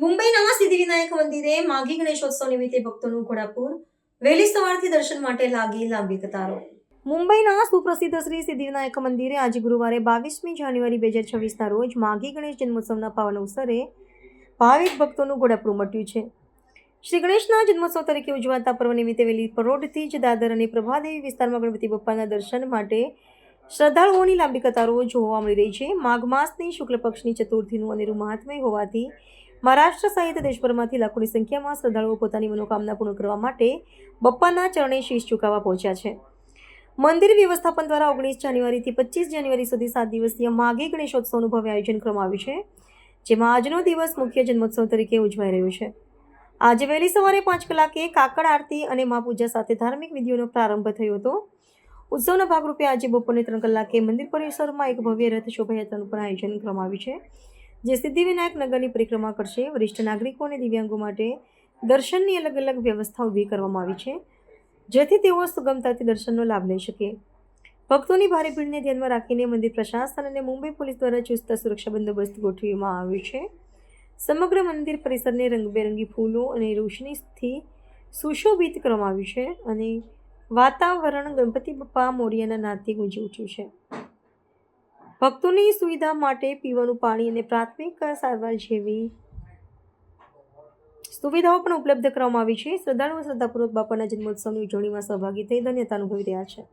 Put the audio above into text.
મંદિરે માઘી ગણેશોત્સવ નિમિત્તે ભક્તોનું ઘોડાપુર, વહેલી સવારથી દર્શન માટે લાગી લાંબી કતારો. મુંબઈના સુપ્રસિદ્ધ શ્રી સિદ્ધિવિનાયક મંદિરે આજે ગુરુવારે બાવીસમી જાન્યુઆરી બે હજાર છવ્વીસના રોજ માઘી ગણેશ જન્મોત્સવના પાવન અવસરે ભાવિક ભક્તોનું ઘોડાપુર મટ્યું છે. શ્રી ગણેશના જન્મોત્સવ તરીકે ઉજવાતા પર્વ નિમિત્તે વહેલી પરોઢથી જ દાદર અને પ્રભાદેવી વિસ્તારમાં ગણપતિ બપ્પાના દર્શન માટે શ્રદ્ધાળુઓની લાંબી કતારો જોવા મળી રહી છે. માઘ માસની શુક્લ પક્ષની ચતુર્થીનું અનેરું મહાત્મય હોવાથી મહારાષ્ટ્ર સહિત દેશભરમાંથી લાખોની સંખ્યામાં શ્રદ્ધાળુઓ પોતાની મનોકામના પૂર્ણ કરવા માટે બપ્પાના ચરણે શીશ ચુકાવવા પહોંચ્યા છે. મંદિર વ્યવસ્થાપન દ્વારા ઓગણીસ જાન્યુઆરીથી પચીસ જાન્યુઆરી સુધી સાત દિવસીય માઘી ગણેશોત્સવનું ભવ્ય આયોજન કરવામાં આવ્યું છે, જેમાં આજનો દિવસ મુખ્ય જન્મોત્સવ તરીકે ઉજવાઈ રહ્યો છે. આજે વહેલી સવારે પાંચ કલાકે કાકડ આરતી અને મહાપૂજા સાથે ધાર્મિક વિધિઓનો પ્રારંભ થયો હતો. ઉત્સવના ભાગરૂપે આજે બપોરે ત્રણ કલાકે મંદિર પરિસરમાં એક ભવ્ય રથ શોભાયાત્રાનું પણ આયોજન કરવામાં આવ્યું છે. જે સિદ્ધિવિનાયક નગરની પરિક્રમા કરશે, વરિષ્ઠ નાગરિકો અને દિવ્યાંગો માટે દર્શનની અલગ અલગ વ્યવસ્થા ઊભી કરવામાં આવી છે, જેથી તેઓ સુગમતાથી દર્શનનો લાભ લઈ શકે. ભક્તોની ભારે ભીડને ધ્યાનમાં રાખીને મંદિર પ્રશાસન અને મુંબઈ પોલીસ દ્વારા ચુસ્ત સુરક્ષા બંદોબસ્ત ગોઠવવામાં આવ્યો છે. સમગ્ર મંદિર પરિસરને રંગબેરંગી ફૂલો અને રોશનીથી સુશોભિત કરવામાં આવ્યું છે અને વાતાવરણ ગણપતિ બપ્પા મોરિયાના નાદથી ગુંજી ઉઠ્યું છે. ભક્તોની સુવિધા માટે પીવાનું પાણી અને પ્રાથમિક સારવાર જેવી સુવિધાઓ પણ ઉપલબ્ધ કરવામાં આવી છે. શ્રદ્ધાળુઓ શ્રદ્ધાપૂર્વક બાપાના જન્મોત્સવની ઉજવણીમાં સહભાગી થઈ ધન્યતા અનુભવી રહ્યા છે.